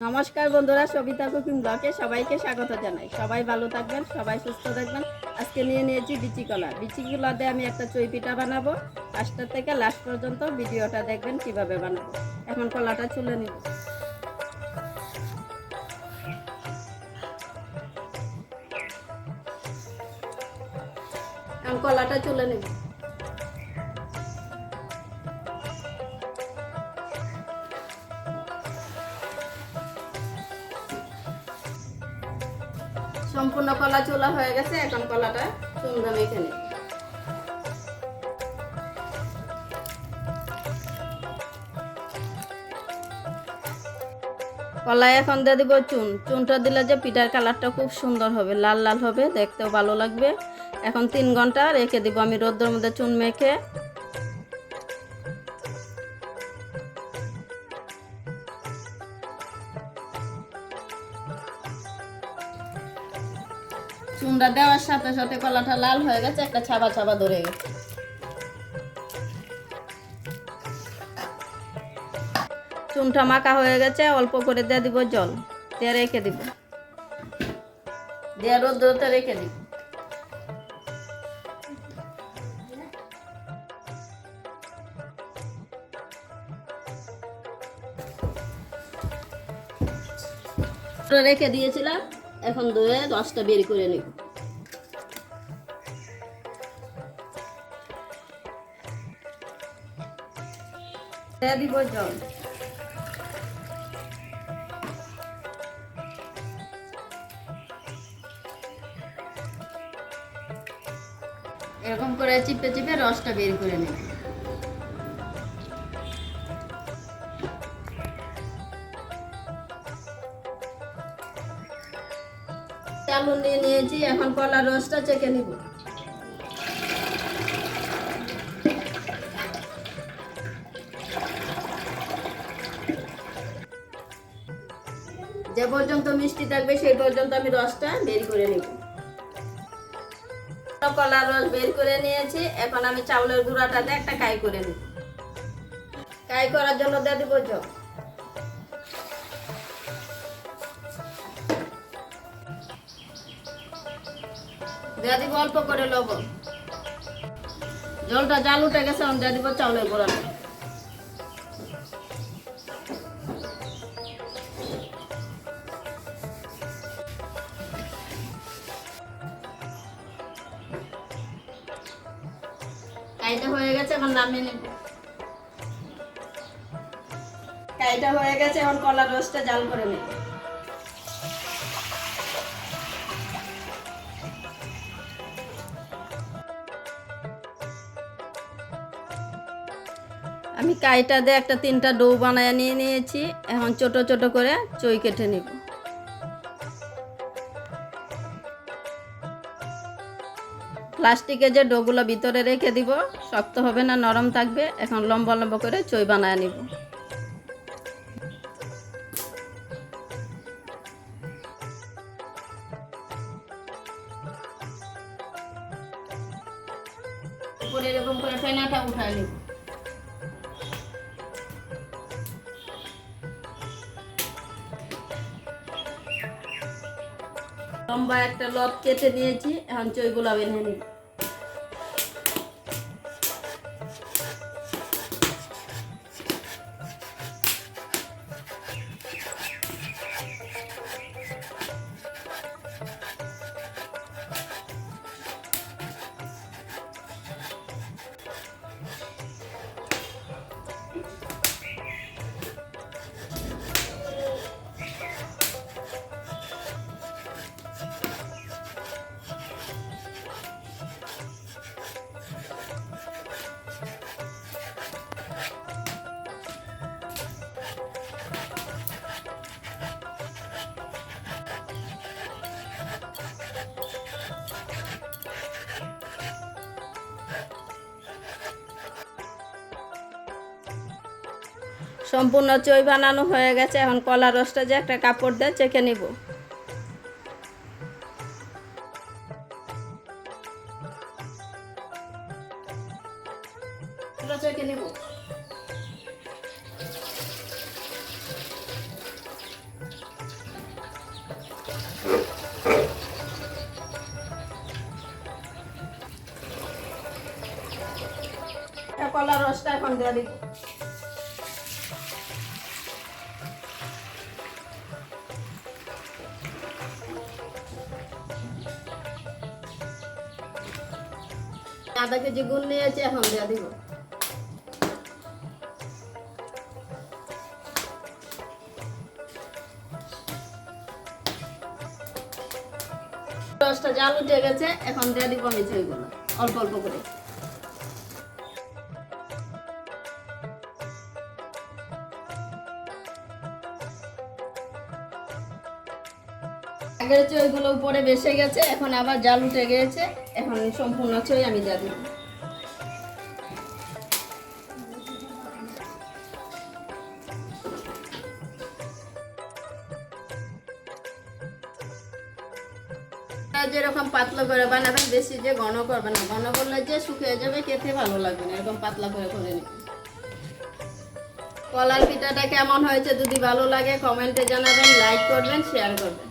নমস্কার বন্ধুরা, সবিতা কুকিং ব্লকে সবাইকে স্বাগত জানাই। সবাই ভালো থাকবেন, সবাই সুস্থ থাকবেন। আজকে নিয়ে নিয়েছি বিচি কলা। বিচি কলা দিয়ে আমি একটা চই পিঠা বানাবো। ফার্স্টার থেকে লাস্ট পর্যন্ত ভিডিওটা দেখবেন কীভাবে বানাবো। এখন কলাটা চুলে নিব। এখন কলাটা চুলে নেব। সম্পূর্ণ কলা চুলা হয়ে গেছে, এখন কলাটা চুনটা মেখে নিই কলায় এখন দিয়ে দিব চুন। চুনটা দিলে যে পিঠার কালারটা খুব সুন্দর হবে, লাল লাল হবে, দেখতেও ভালো লাগবে। এখন তিন ঘণ্টা রেখে দিব আমি রোদ্রের মধ্যে চুন মেখে। চুনটা দেওয়ার সাথে সাথে কলাটা লাল হয়ে গেছে, একটা ছাবা ছাবা ধরে গেছে। চুনটা মাখা হয়ে গেছে, অল্প করে দিয়ে দিব জল, দিয়ে রেখে দিব। দিয়ে রোদ্রতে রেখে দিব। রেখে দিয়েছিলাম। এখন ধুয়ে রসটা বের করে নিব। জল। এরকম করে চিপে চিপে রসটা বের করে নেব। চালু নিয়ে নিয়েছি, এখন কলার রসটা চেকে নিব। যে পর্যন্ত মিষ্টি থাকবে সেই পর্যন্ত আমি রসটা বের করে নিব। কলার রস বের করে নিয়েছি, এখন আমি চাউলের গুঁড়াটাতে একটা কাই করে নিব। কাই করার জন্য দিয়ে দিব জল। দিয়ে অল্প করে লবণ জলটা জাল উঠে গেছে, আমি দিয়ে চাউলের গুঁড়াটা কাইটা হয়ে গেছে, এখন নামিয়ে নেব। কাইটা হয়ে গেছে, এখন কলার রসটা জাল করে নেব। আমি কাইটা দিয়ে একটা তিনটা ডো বানায় নিয়ে নিয়েছি। এখন ছোট ছোট করে চই কেটে নিব। প্লাস্টিকে যে ডোগুলো ভিতরে রেখে দিব, শক্ত হবে না, নরম থাকবে, এখন লম্বা লম্বা করে চই বানায় নিব। এরকম করে ফেনাটা উঠায় নিব। লম্বা একটা লব কেটে নিয়েছি এখন চইগুলা বেঁধে নিব। সম্পূর্ণ চই বানানো হয়ে গেছে। এখন কলা রসটা যে একটা কাপড় দিয়ে চেখে নিব। কলা রসটা এখন দিয়ে দিব। আধা কেজি গুণ নিয়েছে, এখন দেওয়া দিব। দশটা জাল উঠে গেছে, এখন দিয়ে দিব আমি ছইগুলো অল্প অল্প করে। আগের চইগুলো উপরে বেসে গেছে, এখন আবার জাল উঠে গিয়েছে। এখন সম্পূর্ণ চই আমি দিয়ে আপনারা যেরকম পাতলা করে বানাবেন, বেশি যে ঘন করবেন না। ঘন করলে যে শুকিয়ে যাবে, খেতে ভালো লাগবে না, এরকম পাতলা করে করে নিন। কলার পিঠাটা কেমন হয়েছে যদি ভালো লাগে কমেন্টে জানাবেন লাইক করবেন শেয়ার করবেন।